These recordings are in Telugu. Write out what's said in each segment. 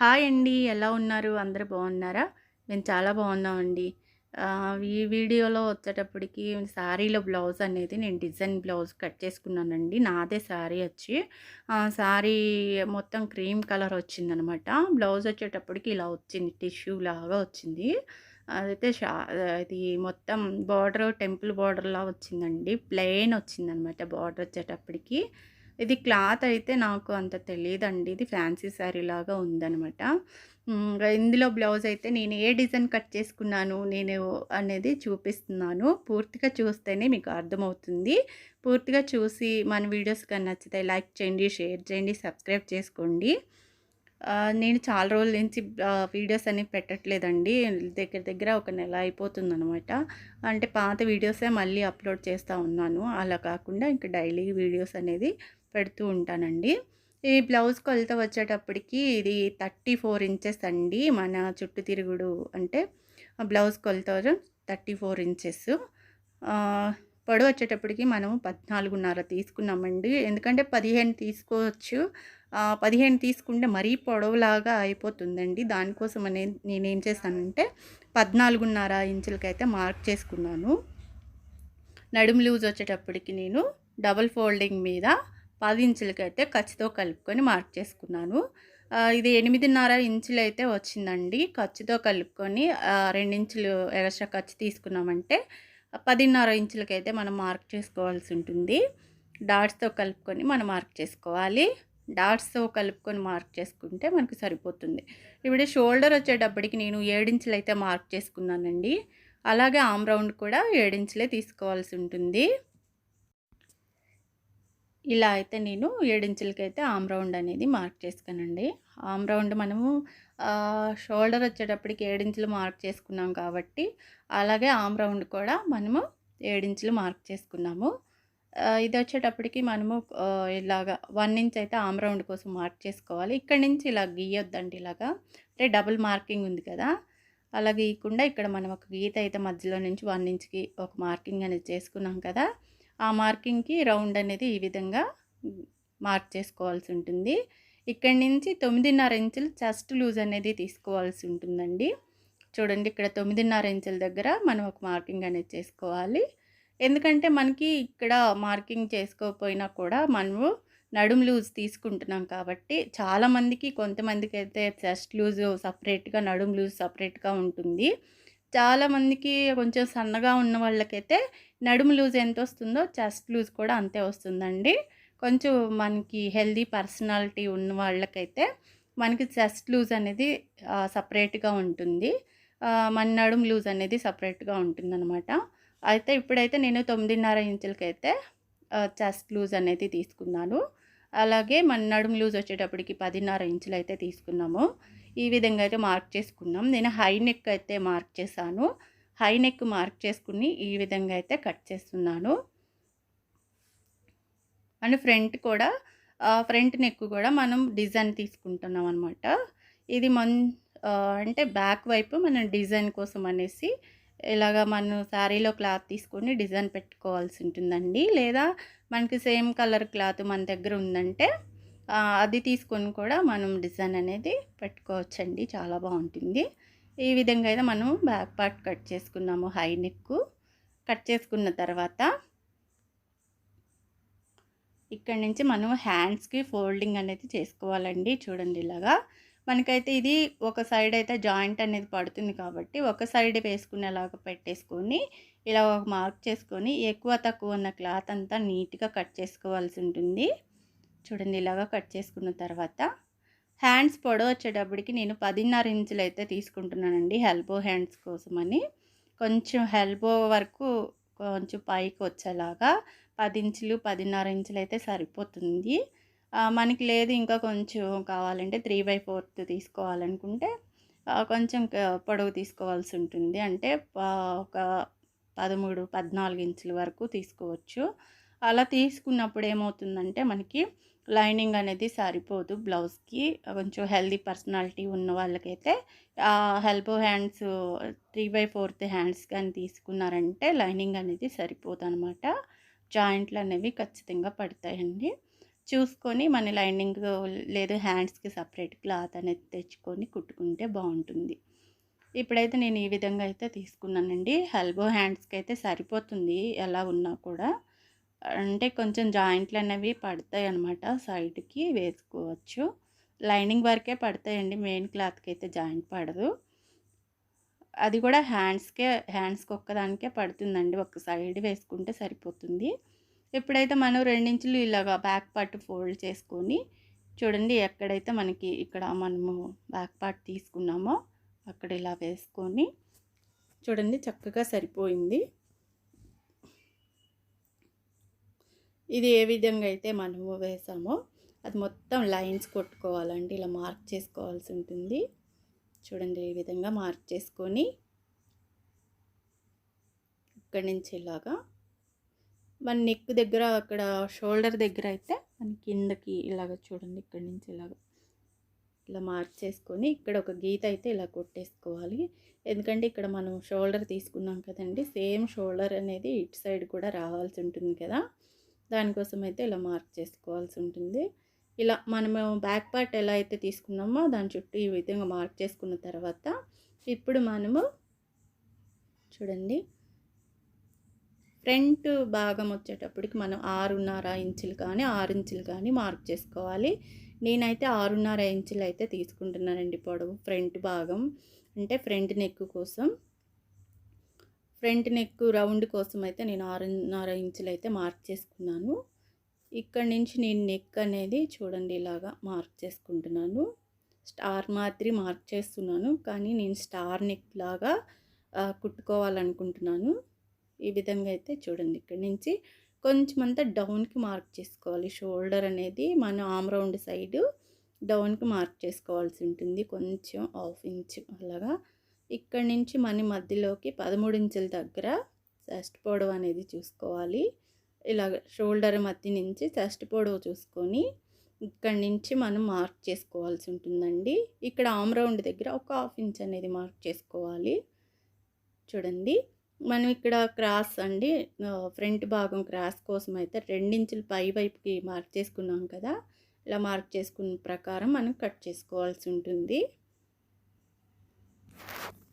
హాయ్ అండి. ఎలా ఉన్నారు? అందరూ బాగున్నారా? మేము చాలా బాగున్నామండి. ఈ వీడియోలో వచ్చేటప్పటికి శారీలో బ్లౌజ్ అనేది నేను డిజైన్ బ్లౌజ్ కట్ చేసుకున్నానండి. నాదే శారీ వచ్చి. శారీ మొత్తం క్రీమ్ కలర్ వచ్చిందనమాట. బ్లౌజ్ వచ్చేటప్పటికి ఇలా వచ్చింది. టిష్యూ లాగా వచ్చింది. అదైతే షా అది మొత్తం బార్డర్ టెంపుల్ బార్డర్లా వచ్చిందండి. ప్లెయిన్ వచ్చిందనమాట బార్డర్ వచ్చేటప్పటికి. ఇది క్లాత్ అయితే నాకు అంత తెలియదండి ఇది ఫ్యాన్సీ శారీ లాగా ఉందనమాట ఇందులో బ్లౌజ్ అయితే నేను ఏ డిజైన్ కట్ చేసుకున్నాను నేను అనేది చూపిస్తున్నాను. పూర్తిగా చూస్తేనే మీకు అర్థమవుతుంది. పూర్తిగా చూసి మన వీడియోస్ కానీ నచ్చితే లైక్ చేయండి షేర్ చేయండి సబ్స్క్రైబ్ చేసుకోండి. నేను చాలా రోజుల నుంచి వీడియోస్ అనేవి పెట్టట్లేదండి. దగ్గర దగ్గర ఒక నెల అయిపోతుంది అనమాట అంటే పాత వీడియోసే మళ్ళీ అప్లోడ్ చేస్తూ ఉన్నాను. అలా కాకుండా ఇంకా డైలీ వీడియోస్ అనేది పెడుతూ ఉంటానండి. ఈ బ్లౌజ్ కొలత వచ్చేటప్పటికి ఇది థర్టీ ఫోర్ ఇంచెస్ అండి. మన చుట్టు తిరుగుడు అంటే బ్లౌజ్ కొలత థర్టీ ఫోర్ ఇంచెస్. పొడవు వచ్చేటప్పటికి మనం పద్నాలుగున్నర తీసుకున్నామండి. ఎందుకంటే పదిహేను తీసుకోవచ్చు. పదిహేను తీసుకుంటే మరీ పొడవులాగా అయిపోతుందండి. దానికోసం అనేది నేనేం చేశానంటే పద్నాలుగున్నర ఇంచులకైతే మార్క్ చేసుకున్నాను. నడుము లూజ్ వచ్చేటప్పటికి నేను డబల్ ఫోల్డింగ్ మీద పది ఇంచులకైతే ఖర్చుతో కలుపుకొని మార్క్ చేసుకున్నాను. ఇది ఎనిమిదిన్నర ఇంచులు అయితే వచ్చిందండి. ఖర్చుతో కలుపుకొని రెండించులు ఎక్స్ట్రా ఖర్చు తీసుకున్నామంటే పదిన్నర ఇంచులకైతే మనం మార్క్ చేసుకోవాల్సి ఉంటుంది. డాట్స్తో కలుపుకొని మనం మార్క్ చేసుకోవాలి. డాట్స్తో కలుపుకొని మార్క్ చేసుకుంటే మనకు సరిపోతుంది. ఇప్పుడు షోల్డర్ వచ్చేటప్పటికి నేను ఏడించులు అయితే మార్క్ చేసుకున్నానండి. అలాగే ఆమ్ రౌండ్ కూడా ఏడించులే తీసుకోవాల్సి ఉంటుంది. ఇలా అయితే నేను ఏడించులకి అయితే ఆమ్ రౌండ్ అనేది మార్క్ చేసుకునండి ఆమ్ రౌండ్ మనము షోల్డర్ వచ్చేటప్పటికి ఏడించులు మార్క్ చేసుకున్నాం కాబట్టి అలాగే ఆమ్ రౌండ్ కూడా మనము ఏడించులు మార్క్ చేసుకున్నాము. ఇది వచ్చేటప్పటికి మనము ఇలాగా వన్ ఇంచ్ అయితే ఆమ్ రౌండ్ కోసం మార్క్ చేసుకోవాలి. ఇక్కడ నుంచి ఇలా గీయొద్దండి ఇలాగా. అంటే డబుల్ మార్కింగ్ ఉంది కదా. అలా గీయకుండా ఇక్కడ మనం ఒక గీత అయితే మధ్యలో నుంచి వన్ ఇంచ్కి ఒక మార్కింగ్ అనేది చేసుకున్నాం కదా. ఆ మార్కింగ్కి రౌండ్ అనేది ఈ విధంగా మార్క్ చేసుకోవాల్సి ఉంటుంది. ఇక్కడి నుంచి తొమ్మిదిన్నర ఇంచులు చెస్ట్ లూజ్ అనేది తీసుకోవాల్సి ఉంటుందండి. చూడండి ఇక్కడ తొమ్మిదిన్నర ఇంచుల దగ్గర మనం ఒక మార్కింగ్ అనేది చేసుకోవాలి. ఎందుకంటే మనకి ఇక్కడ మార్కింగ్ చేసుకోకపోయినా కూడా మనము నడుము లూజ్ తీసుకుంటున్నాం కాబట్టి చాలామందికి కొంతమందికి అయితే చెస్ట్ లూజ్ సపరేట్గా నడుము లూజ్ సపరేట్గా ఉంటుంది. చాలామందికి కొంచెం సన్నగా ఉన్న వాళ్ళకైతే నడుము లూజ్ ఎంత వస్తుందో చెస్ట్ లూజ్ కూడా అంతే వస్తుందండి. కొంచెం మనకి హెల్దీ పర్సనాలిటీ ఉన్న వాళ్ళకైతే మనకి చెస్ట్ లూజ్ అనేది సపరేట్గా ఉంటుంది. మన నడుము లూజ్ అనేది సపరేట్గా ఉంటుందన్నమాట. అయితే ఇప్పుడైతే నేను తొమ్మిదిన్నర ఇంచులకైతే చెస్ట్ లూజ్ అనేది తీసుకున్నాను. అలాగే మన నడుము లూజ్ వచ్చేటప్పటికి పదిన్నర ఇంచులు అయితే తీసుకున్నాము. ఈ విధంగా అయితే మార్క్ చేసుకున్నాం. నేను హై నెక్ అయితే మార్క్ చేశాను. హై నెక్ మార్క్ చేసుకుని ఈ విధంగా అయితే కట్ చేస్తున్నాను. అండ్ ఫ్రంట్ కూడా ఫ్రంట్ నెక్ కూడా మనం డిజైన్ తీసుకుంటున్నాం అనమాట ఇది మన్ అంటే బ్యాక్ వైపు మనం డిజైన్ కోసం అనేసి ఇలాగ మనం శారీలో క్లాత్ తీసుకొని డిజైన్ పెట్టుకోవాల్సి ఉంటుందండి. లేదా మనకి సేమ్ కలర్ క్లాత్ మన దగ్గర ఉందంటే అది తీసుకొని కూడా మనం డిజైన్ అనేది పెట్టుకోవచ్చండి. చాలా బాగుంటుంది. ఈ విధంగా అయితే మనం బ్యాక్ పార్ట్ కట్ చేసుకున్నాము హై నెక్ కట్ చేసుకున్న తర్వాత ఇక్కడ నుంచి మనం హ్యాండ్స్కి ఫోల్డింగ్ అనేది చేసుకోవాలండి. చూడండి ఇలాగా. మనకైతే ఇది ఒక సైడ్ అయితే జాయింట్ అనేది పడుతుంది కాబట్టి ఒక సైడ్ వేసుకునేలాగా పెట్టేసుకొని ఇలా ఒక మార్క్ చేసుకొని ఎక్కువ తక్కువ ఉన్న క్లాత్ అంతా నీట్గా కట్ చేసుకోవాల్సి ఉంటుంది. చూడండి ఇలాగా కట్ చేసుకున్న తర్వాత హ్యాండ్స్ పొడవు వచ్చేటప్పటికి నేను పదిన్నర ఇంచులు అయితే తీసుకుంటున్నానండి హెల్బో హ్యాండ్స్ కోసమని. కొంచెం హెల్బో వరకు కొంచెం పైకి వచ్చేలాగా పది ఇంచులు పదిన్నర ఇంచులు అయితే సరిపోతుంది. మనకి లేదు ఇంకా కొంచెం కావాలంటే త్రీ బై ఫోర్త్ తీసుకోవాలనుకుంటే కొంచెం పొడవు తీసుకోవాల్సి ఉంటుంది. అంటే ఒక పదమూడు పద్నాలుగు ఇంచుల వరకు తీసుకోవచ్చు. అలా తీసుకున్నప్పుడు ఏమవుతుందంటే మనకి లైనింగ్ అనేది సరిపోదు బ్లౌజ్కి. కొంచెం హెల్దీ పర్సనాలిటీ ఉన్న వాళ్ళకైతే elbow hands three by fourth hands కానీ తీసుకున్నారంటే లైనింగ్ అనేది సరిపోదు అనమాట జాయింట్లు అనేవి ఖచ్చితంగా పడతాయండి. చూసుకొని మన లైనింగ్ లేదు హ్యాండ్స్కి సపరేట్ క్లాత్ అనేది తెచ్చుకొని కుట్టుకుంటే బాగుంటుంది. ఇప్పుడైతే నేను ఈ విధంగా అయితే తీసుకున్నానండి. హెల్బో హ్యాండ్స్కి అయితే సరిపోతుంది ఎలా ఉన్నా కూడా. అంటే కొంచెం జాయింట్లు అనేవి పడతాయి అన్నమాట సైడ్కి వేసుకోవచ్చు. లైనింగ్ వరకే పడతాయండి మెయిన్ క్లాత్కి అయితే జాయింట్ పడదు. అది కూడా హ్యాండ్స్కే హ్యాండ్స్కి ఒక్కదానికే పడుతుందండి ఒక సైడ్ వేసుకుంటే సరిపోతుంది. ఇప్పుడైతే మనం రెండించులు ఇలాగా బ్యాక్ పార్ట్ ఫోల్డ్ చేసుకొని చూడండి ఎక్కడైతే మనకి ఇక్కడ మనము బ్యాక్ పార్ట్ తీసుకున్నామో అక్కడ ఇలా వేసుకొని చూడండి చక్కగా సరిపోయింది. ఇది ఏ విధంగా అయితే మనము వేసామో అది మొత్తం లైన్స్ కొట్టుకోవాలండి. ఇలా మార్క్ చేసుకోవాల్సి ఉంటుంది. చూడండి ఈ విధంగా మార్క్ చేసుకొని ఇక్కడి నుంచి ఇలాగా మన నెక్ దగ్గర అక్కడ షోల్డర్ దగ్గర అయితే మన కిందకి ఇలాగ చూడండి ఇక్కడి నుంచి ఇలాగ ఇలా మార్క్ చేసుకొని ఇక్కడ ఒక గీత అయితే ఇలా కొట్టేసుకోవాలి. ఎందుకంటే ఇక్కడ మనం షోల్డర్ తీసుకున్నాం కదండి సేమ్ షోల్డర్ అనేది ఇటు సైడ్ కూడా రావాల్సి ఉంటుంది కదా. దానికోసం అయితే ఇలా మార్క్ చేసుకోవాల్సి ఉంటుంది ఇలా మనము బ్యాక్ పార్ట్ ఎలా అయితే తీసుకున్నామో దాని చుట్టూ ఈ విధంగా మార్క్ చేసుకున్న తర్వాత ఇప్పుడు మనము చూడండి. ఫ్రంట్ భాగం వచ్చేటప్పటికి మనం ఆరున్నర ఇంచులు కానీ ఆరు ఇంచులు కానీ మార్క్ చేసుకోవాలి. నేనైతే ఆరున్నర ఇంచులు అయితే తీసుకుంటున్నానండి పొడవు ఫ్రంట్ భాగం. అంటే ఫ్రంట్ నెక్ కోసం. ఫ్రంట్ నెక్ రౌండ్ కోసం అయితే నేను ఆరున్నర ఇంచులు అయితే మార్క్ చేసుకున్నాను. ఇక్కడ నుంచి నేను నెక్ అనేది చూడండి ఇలాగా మార్క్ చేసుకుంటున్నాను. స్టార్ మాదిరి మార్క్ చేస్తున్నాను. కానీ నేను స్టార్ నెక్ లాగా కుట్టుకోవాలనుకుంటున్నాను. ఈ విధంగా అయితే చూడండి ఇక్కడ నుంచి కొంచెం అంతా డౌన్కి మార్క్ చేసుకోవాలి. షోల్డర్ అనేది మన ఆమ్ రౌండ్ సైడ్ డౌన్కి మార్క్ చేసుకోవాల్సి ఉంటుంది. కొంచెం హాఫ్ ఇంచ్ అలాగా ఇక్కడ నుంచి మన మధ్యలోకి పదమూడు ఇంచుల దగ్గర చెస్ట్ పొడవు అనేది చూసుకోవాలి. ఇలా షోల్డర్ మధ్య నుంచి చెస్ట్ పొడవు చూసుకొని ఇక్కడ నుంచి మనం మార్క్ చేసుకోవాల్సి ఉంటుందండి. ఇక్కడ ఆమ్ రౌండ్ దగ్గర ఒక హాఫ్ ఇంచ్ అనేది మార్క్ చేసుకోవాలి. చూడండి. మనం ఇక్కడ క్రాస్ అండి ఫ్రంట్ భాగం క్రాస్ కోసం అయితే రెండించులు పై వైపుకి మార్క్ చేసుకున్నాం కదా ఇలా మార్క్ చేసుకున్న ప్రకారం మనం కట్ చేసుకోవాల్సి ఉంటుంది.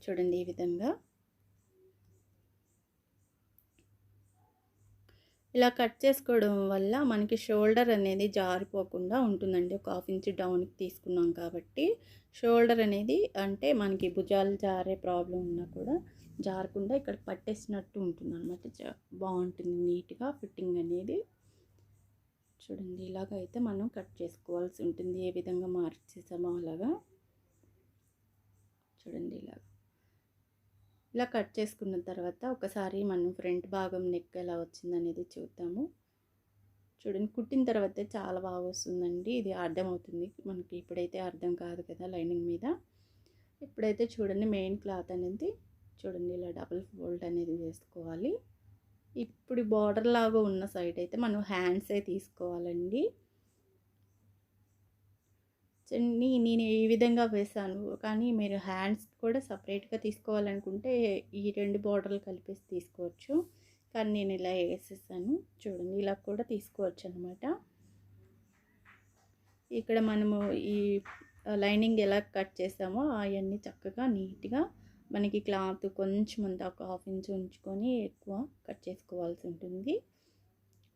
చూడండి ఈ విధంగా. ఇలా కట్ చేసుకోవడం వల్ల మనకి షోల్డర్ అనేది జారిపోకుండా ఉంటుందండి. ఒక హాఫ్ ఇంచ్ డౌన్కి తీసుకున్నాం కాబట్టి షోల్డర్ అనేది అంటే మనకి భుజాలు జారే ప్రాబ్లం ఉన్నా కూడా జారకుండా ఇక్కడ పట్టేసినట్టు ఉంటుంది అనమాట బాగుంటుంది నీట్గా ఫిట్టింగ్ అనేది. చూడండి ఇలాగ అయితే మనం కట్ చేసుకోవాల్సి ఉంటుంది. ఏ విధంగా మార్చేసామో అలాగా. చూడండి ఇలాగా. ఇలా కట్ చేసుకున్న తర్వాత ఒకసారి మనం ఫ్రంట్ భాగం నెక్ ఎలా వచ్చిందనేది చూద్దాము. చూడండి కుట్టిన తర్వాత చాలా బాగా వస్తుందండి. ఇది అర్థమవుతుంది. మనకి ఇప్పుడైతే అర్థం కాదు కదా లైనింగ్ మీద. ఇప్పుడైతే చూడండి మెయిన్ క్లాత్ అనేది చూడండి ఇలా డబుల్ ఫోల్డ్ అనేది వేసుకోవాలి. ఇప్పుడు బార్డర్ లాగా ఉన్న సైడ్ అయితే మనం హ్యాండ్సే తీసుకోవాలండి. నీ నేను ఈ విధంగా వేసాను. కానీ మీరు హ్యాండ్స్ కూడా సపరేట్గా తీసుకోవాలనుకుంటే ఈ రెండు బార్డర్లు కలిపేసి తీసుకోవచ్చు. కానీ నేను ఇలా వేసేసాను. చూడండి ఇలా కూడా తీసుకోవచ్చు అనమాట ఇక్కడ మనము ఈ లైనింగ్ ఎలా కట్ చేసామో అవన్నీ చక్కగా నీట్గా మనకి క్లాత్ కొంచెం అంత ఒక హాఫ్ ఇంచ్ ఉంచుకొని ఎక్కువ కట్ చేసుకోవాల్సి ఉంటుంది.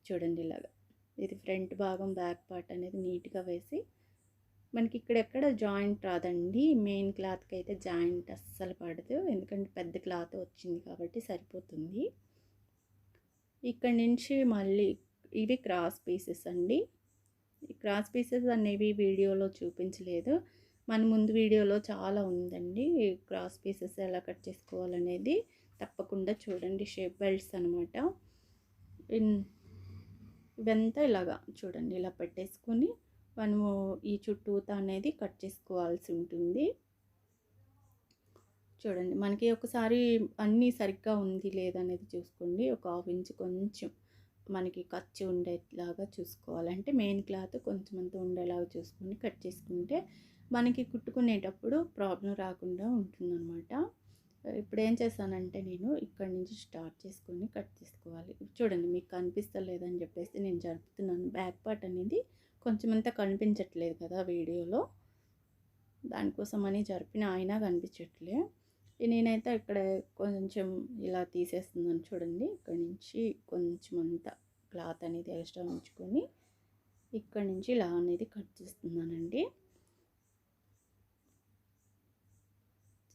చూడండి ఇలాగా. ఇది ఫ్రంట్ భాగం బ్యాక్ పార్ట్ అనేది నీట్గా వేసి మనకి ఇక్కడ ఎక్కడ జాయింట్ రాదండి. మెయిన్ క్లాత్కి అయితే జాయింట్ అస్సలు పడదు. ఎందుకంటే పెద్ద క్లాత్ వచ్చింది కాబట్టి సరిపోతుంది. ఇక్కడ నుంచి మళ్ళీ ఇవి క్రాస్ పీసెస్ అండి. ఈ క్రాస్ పీసెస్ అనేవి వీడియోలో చూపించలేదు. మన ముందు వీడియోలో చాలా ఉందండి. క్రాస్ పీసెస్ ఎలా కట్ చేసుకోవాలనేది తప్పకుండా చూడండి. షేప్ బెల్ట్స్ అనమాట ఇవంతా ఇలాగా చూడండి. ఇలా పెట్టేసుకొని మనము ఈ చుట్టూత అనేది కట్ చేసుకోవాల్సి ఉంటుంది. చూడండి మనకి ఒకసారి అన్నీ సరిగ్గా ఉంది లేదనేది చూసుకోండి. ఒక హాఫ్ ఇంచ్ కొంచెం మనకి ఖర్చు ఉండేలాగా చూసుకోవాలంటే మెయిన్ క్లాత్ కొంచెం అంత ఉండేలాగా చూసుకొని కట్ చేసుకుంటే మనకి కుట్టుకునేటప్పుడు ప్రాబ్లం రాకుండా ఉంటుందన్నమాట. ఇప్పుడు ఏం చేశానంటే నేను ఇక్కడ నుంచి స్టార్ట్ చేసుకొని కట్ చేసుకోవాలి. చూడండి మీకు కనిపిస్తలేదని చెప్పేసి నేను జరుపుతున్నాను. బ్యాక్ పార్ట్ అనేది కొంచెం అంతా కనిపించట్లేదు కదా వీడియోలో. దానికోసమని జరిపిన అయినా కనిపించట్లే. నేనైతే ఇక్కడ కొంచెం ఇలా తీసేస్తున్నాను చూడండి. ఇక్కడ నుంచి కొంచెం అంతా క్లాత్ అనేది ఎక్స్ట్రా ఉంచుకొని ఇక్కడ నుంచి ఇలా అనేది కట్ చేస్తున్నానండి.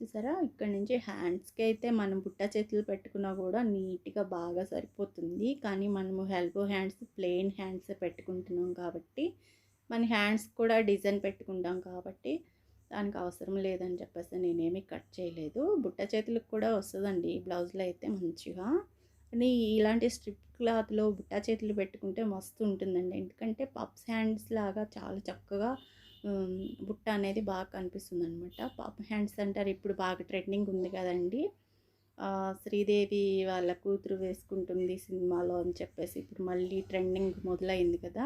చూసారా? ఇక్కడ నుంచి హ్యాండ్స్కి అయితే మనం బుట్ట చేతులు పెట్టుకున్నా కూడా నీట్గా బాగా సరిపోతుంది. కానీ మనము హెల్బో హ్యాండ్స్ ప్లెయిన్ హ్యాండ్స్ పెట్టుకుంటున్నాం కాబట్టి మన హ్యాండ్స్ కూడా డిజైన్ పెట్టుకుంటాం కాబట్టి దానికి అవసరం లేదని చెప్పేసి నేనేమి కట్ చేయలేదు. బుట్ట చేతులకు కూడా వస్తుందండి బ్లౌజ్లో అయితే మంచిగా. కానీ ఇలాంటి స్ట్రిప్ క్లాత్లో బుట్ట చేతులు పెట్టుకుంటే మస్తు ఉంటుందండి. ఎందుకంటే పప్స్ హ్యాండ్స్ లాగా చాలా చక్కగా బుట్ట అనేది బాగా కనిపిస్తుంది అనమాట పప్ హ్యాండ్స్ అంటారు ఇప్పుడు బాగా ట్రెండింగ్ ఉంది కదండి. శ్రీదేవి వాళ్ళ కూతురు వేసుకుంటుంది సినిమాలో అని చెప్పేసి ఇప్పుడు మళ్ళీ ట్రెండింగ్ మొదలైంది కదా.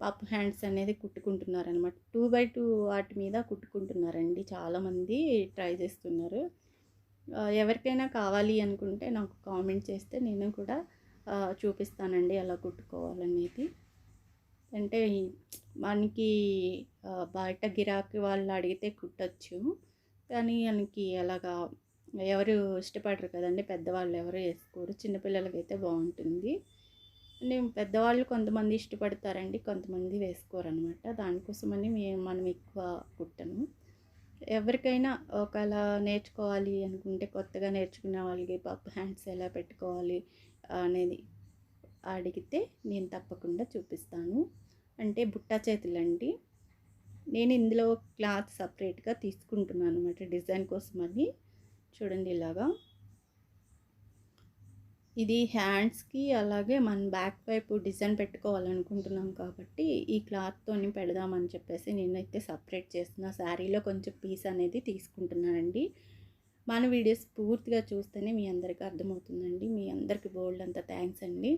పప్ హ్యాండ్స్ అనేది కుట్టుకుంటున్నారనమాట టూ బై టూ వాటి మీద కుట్టుకుంటున్నారండి చాలామంది ట్రై చేస్తున్నారు. ఎవరికైనా కావాలి అనుకుంటే నాకు కామెంట్ చేస్తే నేను కూడా చూపిస్తానండి ఎలా కుట్టుకోవాలనేది. అంటే మనకి బయట గిరాకీ వాళ్ళు అడిగితే కుట్టచ్చు. కానీ మనకి అలాగా ఎవరు ఇష్టపడరు కదండి. పెద్దవాళ్ళు ఎవరు వేసుకోరు. చిన్నపిల్లలకైతే బాగుంటుంది. నేను పెద్దవాళ్ళు కొంతమంది ఇష్టపడతారండి. కొంతమంది వేసుకోరు అనమాట దానికోసమని మేము మనం ఎక్కువ కుట్టను. ఎవరికైనా ఒకవేళ నేర్చుకోవాలి అనుకుంటే కొత్తగా నేర్చుకునే వాళ్ళకి పప్పు హ్యాండ్స్ ఎలా పెట్టుకోవాలి అనేది అడిగితే నేను తప్పకుండా చూపిస్తాను. అంటే బుట్ట చేతులండి. నేను ఇందులో క్లాత్ సపరేట్గా తీసుకుంటున్నాను అనమాట డిజైన్ కోసం అని చూడండి ఇలాగా. ఇది హ్యాండ్స్కి అలాగే మన బ్యాక్ వైపు డిజైన్ పెట్టుకోవాలనుకుంటున్నాం కాబట్టి ఈ క్లాత్తోని పెడదామని చెప్పేసి నేనైతే సపరేట్ చేస్తున్న. శారీలో కొంచెం పీస్ అనేది తీసుకుంటున్నానండి. మన వీడియోస్ పూర్తిగా చూస్తేనే మీ అందరికీ అర్థమవుతుందండి. మీ అందరికీ బోల్డ్ అంత థ్యాంక్స్ అండి.